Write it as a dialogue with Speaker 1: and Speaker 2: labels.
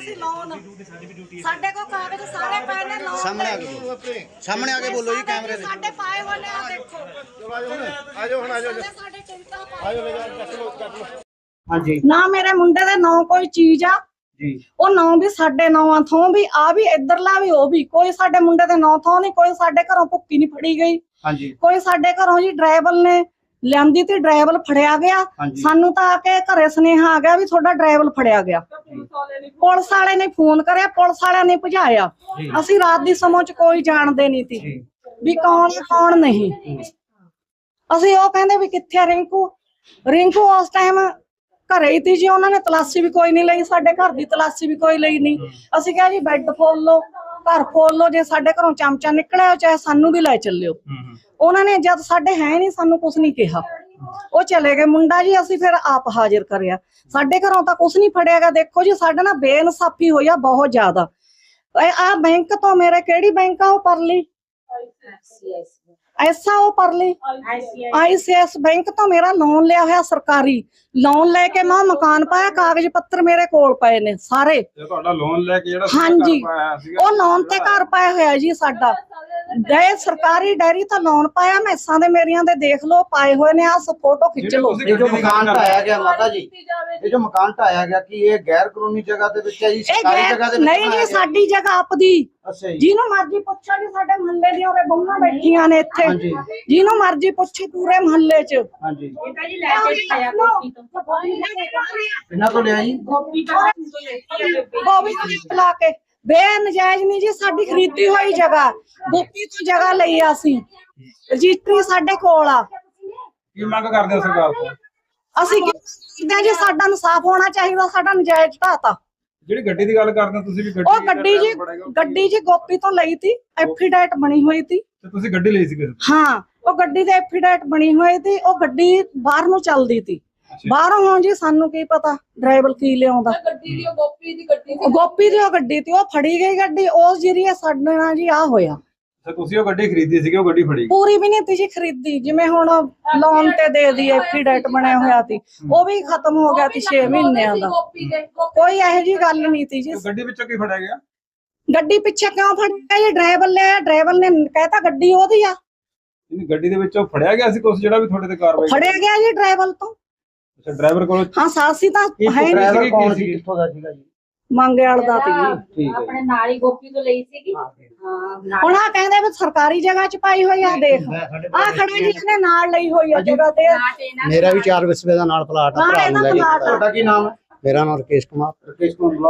Speaker 1: ਅਸੀਂ ਲੋਨ ਸਾਡੇ ਕੋਲ ਕਾਗਜ਼ ਸਾਰੇ ਪਏ ਨੇ
Speaker 2: ਸਾਹਮਣੇ ਆ ਕੇ ਬੋਲੋ। ਸਾਹਮਣੇ ਆ ਕੇ ਬੋਲੋ ਜੀ ਕੈਮਰੇ ਦੇ।
Speaker 1: ਸਾਡੇ ਪਾਏ ਹੋਏ ਨੇ ਆ ਦੇਖੋ।
Speaker 3: ਆਜੋ ਹੁਣ ਆਜੋ
Speaker 1: ਸਾਡੇ ਸਾਡੇ ਟਿਕਟਾਂ ਪਾਏ
Speaker 2: ਹਾਂਜੀ।
Speaker 1: ਨਾ ਮੇਰੇ ਮੁੰਡੇ ਦੇ ਨਾਂ ਕੋਈ ਚੀਜ਼ ਆ।
Speaker 2: ਜੀ।
Speaker 1: ਉਹ ਨਾਂ ਵੀ ਸਾਡੇ ਨਾਂਵਾਂ ਥੋਂ ਵੀ ਆ ਵੀ ਇੱਧਰਲਾ ਵੀ ਉਹ ਵੀ। ਕੋਈ ਸਾਡੇ ਮੁੰਡੇ ਦੇ ਨਾਂ ਥੋਂ ਨਹੀਂ ਕੋਈ ਸਾਡੇ ਘਰੋਂ ਭੁੱਕੀ ਨਹੀਂ ਫੜੀ ਗਈ।
Speaker 2: ਹਾਂਜੀ।
Speaker 1: ਕੋਈ ਸਾਡੇ ਘਰੋਂ ਜੀ ਡਰਾਈਵਰ ਨੇ ਲਿਆਂਦੀ ਤੇ ਡਰਾਈਵਰ ਫੜਿਆ ਗਿਆ।
Speaker 2: ਹਾਂਜੀ।
Speaker 1: ਸਾਨੂੰ ਤਾਂ ਆ ਕੇ ਘਰੇ ਸੁਨੇਹਾ ਆ ਗਿਆ ਵੀ ਤੁਹਾਡਾ ਡਰਾਈਵਰ ਫੜਿਆ ਗਿਆ। ਪੁਲਿਸ ਵਾਲੇ ਨੇ ਫੋਨ ਕਰਿਆ ਪੁਲਿਸ ਵਾਲਿਆਂ ਨੇ ਭਜਾਇਆ। ਅਸੀਂ ਰਾਤ ਦੀ ਸਮੋਂ ਚ ਕੋਈ ਜਾਣਦੇ ਨਹੀਂ ਸੀ
Speaker 2: ਜੀ।
Speaker 1: ਵੀ ਕੌਣ ਹੈ, ਕੌਣ ਨਹੀਂ। ਅਸੀਂ ਉਹ ਕਹਿੰਦੇ ਵੀ ਕਿੱਥੇ ਆ ਰਿੰਕੂ? ਰਿੰਕੂ ਉਸ ਟਾਈਮ ਘਰੇ ਹੀ ਤੀ ਜੀ ਉਹਨਾਂ ਨੇ ਤਲਾਸ਼ੀ ਵੀ ਕੋਈ ਨਹੀਂ ਲਈ ਸਾਡੇ ਘਰ ਦੀ ਤਲਾਸ਼ੀ ਵੀ ਕੋਈ ਲਈ ਨਹੀਂ। ਅਸੀਂ ਕਿਹਾ ਜੀ ਬੈੱਡ ਫੋਲ ਲਓ। ਘਰ ਫੋਲ ਲਓ ਜੇ ਸਾਡੇ ਘਰੋਂ ਚਮਚਾ ਨਿਕਲਿਆ ਚਾਹੇ ਸਾਨੂੰ ਵੀ ਲੈ ਚੱਲਿਓ। ਉਹਨਾਂ ਨੇ ਜਦ ਸਾਡੇ ਹੈ ਨਹੀਂ ਸਾਨੂੰ ਕੁਝ ਨਹੀਂ ਕਿਹਾ। ਉਹ ਚਲੇ ਗਏ। ਮੁੰਡਾ ਜੀ ਅਸੀਂ ਫਿਰ ਆਪ ਹਾਜ਼ਰ ਕਰਿਆ। ਸਾਡੇ ਘਰੋਂ ਤਾਂ ਕੁਝ ਨਹੀਂ ਫੜਿਆਗਾ ਦੇਖੋ ਜੀ ਸਾਡੇ ਨਾਲ ਬੇਇਨਸਾਫੀ ਹੋਈ ਆ ਬਹੁਤ ਜ਼ਿਆਦਾ। ਆ ਬੈਂਕ ਤੋਂ ਮੇਰੇ ਕਿਹੜੀ ਬੈਂਕ ਆ ਉਹ ਪਰਲੀ? ਐਸਾ ਉਹ ਪਰਲੀ ਆਈਸੀਐਸ ਬੈਂਕ ਤੋਂ ਮੇਰਾ ਲੋਨ ਲਿਆ ਹੋਇਆ ਸਰਕਾਰੀ। ਲੋਨ ਲੈ ਕੇ ਮੈਂ ਮਕਾਨ ਪਾਇਆ ਕਾਗਜ਼ ਪੱਤਰ ਮੇਰੇ ਕੋਲ ਪਏ ਨੇ ਸਾਰੇ।
Speaker 4: ਤੁਹਾਡਾ ਲੋਨ ਲੈ ਕੇ ਜਿਹੜਾ
Speaker 1: ਹਾਂਜੀ। ਉਹ ਲੋਨ ਤੇ ਘਰ ਪਾਇਆ ਹੋਇਆ ਜੀ ਸਾਡਾ। ਦੇ ਸਰਕਾਰੀ ਡੈਰੀ ਤਾਂ ਲੋਨ ਪਾਇਆ ਮੈਸਾਂ ਦੇ ਮੇਰੀਆਂ ਦੇ ਦੇਖ ਲਓ ਪਾਏ ਹੋਏ ਨੇ ਆ ਫੋਟੋ ਖਿੱਚ ਲਓ।
Speaker 2: ਇਹ ਜੋ ਮਕਾਨ ਢਾਇਆ ਗਿਆ ਮਾਤਾ ਜੀ ਇਹ ਜੋ ਮਕਾਨ ਢਾਇਆ ਗਿਆ ਕੀ ਇਹ ਗੈਰ ਕਾਨੂੰਨੀ ਜਗ੍ਹਾ ਦੇ ਵਿੱਚ ਹੈ ਜੀ? ਸਰਕਾਰੀ ਜਗ੍ਹਾ ਦੇ ਵਿੱਚ
Speaker 1: ਨਹੀਂ ਜੀ? ਸਾਡੀ ਜਗ੍ਹਾ ਆਪਦੀ
Speaker 2: ਅੱਛਾ ਜੀ।
Speaker 1: ਜਿਹਨੂੰ ਮਰਜ਼ੀ ਪੁੱਛੋ ਜੀ ਸਾਡੇ ਮੁਹੱਲੇ ਦੀਆਂ ਉਰੇ ਬੰਮਾਂ ਬੈਠੀਆਂ ਨੇ ਇੱਥੇ। ਜਿਹਨੂੰ ਮਰਜ਼ੀ ਪੁੱਛੇ ਪੂਰੇ ਮੁਹੱਲੇ 'ਚ।
Speaker 2: ਹਾਂਜੀ।
Speaker 1: ਗੋਬੀ
Speaker 2: ਇਹਨਾਂ ਤੋਂ। ਲਿਆ ਜੀ
Speaker 1: ਤੋਂ ਲਾ ਕੇ ਬੇਨਜਾਇਜ਼ ਨਹੀਂ ਜੀ ਸਾਡੀ ਖਰੀਦੀ ਹੋਈ ਜਗ੍ਹਾ। ਗੋਪੀ ਤੋਂ ਜਗ੍ਹਾ ਲਈ ਆ ਅਸੀਂ। ਰਜਿਸਟਰੀ ਸਾਡੇ ਕੋਲ ਆ।
Speaker 4: ਕੀ ਮੰਗ ਕਰਦੇ ਹੋ ਸਰਕਾਰ ਤੋਂ?
Speaker 1: ਅਸੀਂ ਕੀ ਕਰਦੇ ਹਾਂ ਜੀ ਸਾਡਾ ਇਨਸਾਫ ਹੋਣਾ ਚਾਹੀਦਾ ਸਾਡਾ ਨਜਾਇਜ਼ ਢਾਤਾ।
Speaker 4: ਜਿਹੜੀ ਗੱਡੀ ਦੀ ਗੱਲ ਕਰਦੇ ਹੋ ਤੁਸੀਂ ਵੀ ਗੱਡੀ
Speaker 1: ਉਹ ਗੱਡੀ ਜੀ ਗੱਡੀ ਜੀ ਗੋਪੀ ਤੋਂ ਲਈ ਤੀ ਐਫੀਡੈਟ ਬਣੀ ਹੋਈ ਤੀ।
Speaker 4: ਤੇ ਤੁਸੀਂ ਗੱਡੀ ਲਈ ਸੀ ਕਿਸੇ ਤੋਂ?
Speaker 1: ਹਾਂ ਉਹ ਗੱਡੀ ਦੇ ਐਫੀਡੈਟ ਬਣੀ ਹੋਈ ਤੀ ਉਹ ਗੱਡੀ ਬਾਹਰ ਨੂੰ ਚੱਲਦੀ ਤੀ। ਬਾਹਰੋਂ ਹੁਣ ਜੀ ਸਾਨੂੰ ਕੀ ਪਤਾ ਡਰਾਈਵਰ ਕੀ ਲਿਆਉਂਦਾ।
Speaker 5: ਗੱਡੀ ਦੀ ਉਹ ਗੋਪੀ ਦੀ ਗੱਡੀ
Speaker 1: ਉਹ ਗੋਪੀ ਦੀ ਉਹ ਗੱਡੀ ਤੀ ਉਹ ਫੜੀ ਗਈ ਗੱਡੀ ਉਸ ਜਿਹੜੀ ਸਾਡੇ ਨਾਲ ਜੀ ਆ ਹੋਇਆ।
Speaker 4: ਤੇ ਤੁਸੀਂ ਉਹ ਗੱਡੀ ਖਰੀਦੀ ਸੀਗੀ ਉਹ ਗੱਡੀ ਫੜੀ ਗਈ।
Speaker 1: ਪੂਰੀ ਵੀ ਨਹੀਂ ਤੀ ਜੀ ਖਰੀਦੀ ਜਿਵੇਂ ਹੁਣ ਲੋਨ ਤੇ ਦੇ ਦੀ ਐਫੀਡੈਟ ਬਣਿਆ ਹੋਇਆ ਤੀ ਉਹ ਵੀ ਖਤਮ ਹੋ ਗਿਆ ਤੀ 6 ਮਹੀਨਿਆਂ ਦਾ
Speaker 5: ਗੋਪੀ ਦੇ।
Speaker 1: ਕੋਈ ਇਹੋ ਜੀ ਗੱਲ ਨਹੀਂ ਤੀ ਜੀ।
Speaker 4: ਉਹ ਗੱਡੀ ਵਿੱਚੋਂ ਕੀ ਫੜਿਆ ਗਿਆ?
Speaker 1: ਗੱਡੀ ਪਿੱਛੇ ਕਿਉਂ ਫੜਿਆ ਜੀ? ਡਰਾਈਵਰ ਲਿਆ ਡਰਾਈਵਰ ਨੇ ਕਹਿਤਾ ਗੱਡੀ ਉਹਦੀ ਆ।
Speaker 4: ਗੱਡੀ ਦੇ ਵਿੱਚੋਂ ਫੜਿਆ ਗਿਆ ਸੀ ਕੁਛ ਜਿਹੜਾ ਵੀ ਤੁਹਾਡੇ ਤੇ ਕਾਰਵਾਈ
Speaker 1: ਫੜਿਆ ਗਿਆ ਜੀ ਡਰਾਈਵਰ ਤੋਂ।
Speaker 4: ਅੱਛਾ ਡਰਾਈਵਰ ਕੋਲ
Speaker 1: ਹਾਂ ਸਾਸੀ ਤਾਂ ਹੈ ਨੀ,
Speaker 2: ਡਰਾਈਵਰ
Speaker 4: ਸੀਗੇ,
Speaker 2: ਕੌਣ
Speaker 4: ਕੀ
Speaker 2: ਸੀ ਕਿੱਥੋਂ ਦਾ ਸੀਗਾ ਜੀ?
Speaker 1: ਮੰਗੇ ਵਾਲ ਦਾ ਤੀ ਜੀ।
Speaker 2: ਠੀਕ ਹੈ
Speaker 5: ਆਪਣੇ ਨਾਲ ਹੀ ਗੋਪੀ ਤੋਂ ਲਈ ਸੀਗੀ। ਹਾਂ
Speaker 1: ਹੁਣ ਆ ਕਹਿੰਦੇ ਵੀ ਸਰਕਾਰੀ ਜਗ੍ਹਾ 'ਚ ਪਾਈ ਹੋਈ ਆ ਦੇਖ। ਆ ਖੜਾ ਜੀ ਇਹਨੇ ਨਾਲ ਲਈ ਹੋਈ ਆ ਜਗ੍ਹਾ ਤੇ।
Speaker 6: ਮੇਰਾ ਵੀ ਚਾਰ ਵਿਸਵੇ ਦਾ ਨਾਲ ਪਲਾਟ ਆ
Speaker 1: ਹਾਂ
Speaker 6: ਭਰਾ ਲੈ
Speaker 2: ਤੁਹਾਡਾ ਕੀ ਨਾਮ ਹੈ?
Speaker 6: ਮੇਰਾ ਨਾਮ ਰਕੇਸ਼ ਕੁਮਾਰ।
Speaker 2: ਰਕੇਸ਼ ਕੁਮਾਰ